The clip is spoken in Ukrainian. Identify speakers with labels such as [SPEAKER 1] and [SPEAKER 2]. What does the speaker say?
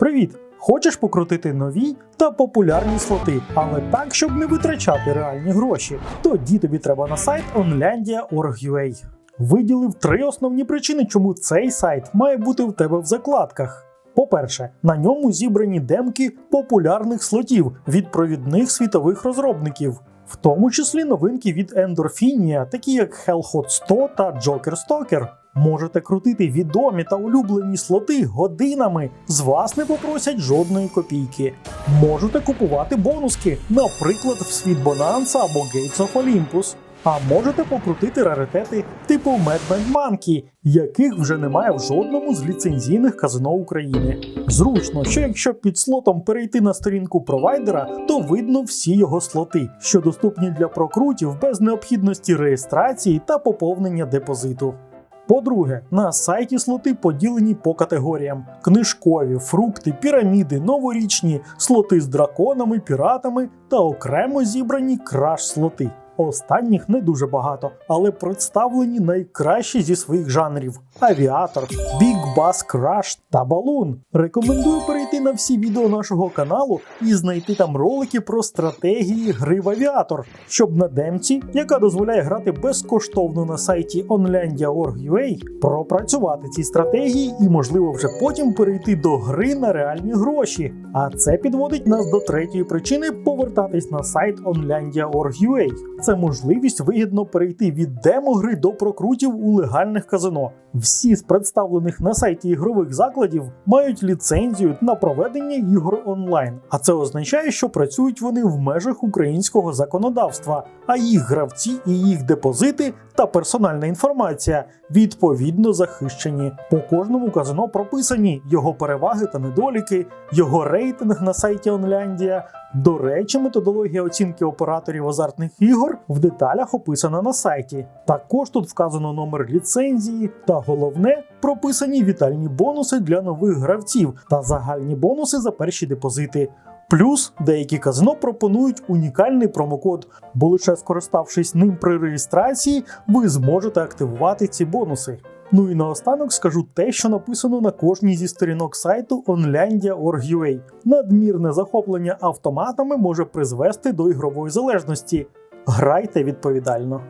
[SPEAKER 1] Привіт! Хочеш покрутити нові та популярні слоти, але так, щоб не витрачати реальні гроші? Тоді тобі треба на сайт onlandia.org.ua. Виділив три основні причини, чому цей сайт має бути в тебе в закладках. По-перше, на ньому зібрані демки популярних слотів від провідних світових розробників, в тому числі новинки від Endorphinia, такі як Hellhot 100 та Joker Stalker. Можете крутити відомі та улюблені слоти годинами. З вас не попросять жодної копійки. Можете купувати бонуски, наприклад, в Sweet Bonanza або Gates of Olympus. А можете покрутити раритети типу Madman Monkey, яких вже немає в жодному з ліцензійних казино України. Зручно, що якщо під слотом перейти на сторінку провайдера, то видно всі його слоти, що доступні для прокрутів без необхідності реєстрації та поповнення депозиту. По-друге, на сайті слоти поділені по категоріям: книжкові, фрукти, піраміди, новорічні, слоти з драконами, піратами та окремо зібрані краш-слоти. Останніх не дуже багато, але представлені найкращі зі своїх жанрів: Авіатор, Big Bass Crash та Балун. Рекомендую перейти на всі відео нашого каналу і знайти там ролики про стратегії гри в авіатор, щоб на демці, яка дозволяє грати безкоштовно на сайті onlandia.org.ua, пропрацювати ці стратегії і, можливо, вже потім перейти до гри на реальні гроші. А це підводить нас до третьої причини повертатись на сайт onlandia.org.ua. Це можливість вигідно перейти від демо-гри до прокрутів у легальних казино. Всі з представлених на сайті ігрових закладів мають ліцензію на проведення ігор онлайн, а це означає, що працюють вони в межах українського законодавства, а їх гравці і їх депозити та персональна інформація відповідно захищені. По кожному казино прописані його переваги та недоліки, його рейтинг на сайті Онляндія. До речі, методологія оцінки операторів азартних ігор в деталях описана на сайті. Також тут вказано номер ліцензії та головне прописані вітальні бонуси для нових гравців та загальні бонуси за перші депозити. Плюс деякі казино пропонують унікальний промокод, бо лише скориставшись ним при реєстрації, ви зможете активувати ці бонуси. Ну і наостанок скажу те, що написано на кожній зі сторінок сайту onlandia.org.ua. Надмірне захоплення автоматами може призвести до ігрової залежності. Грайте відповідально.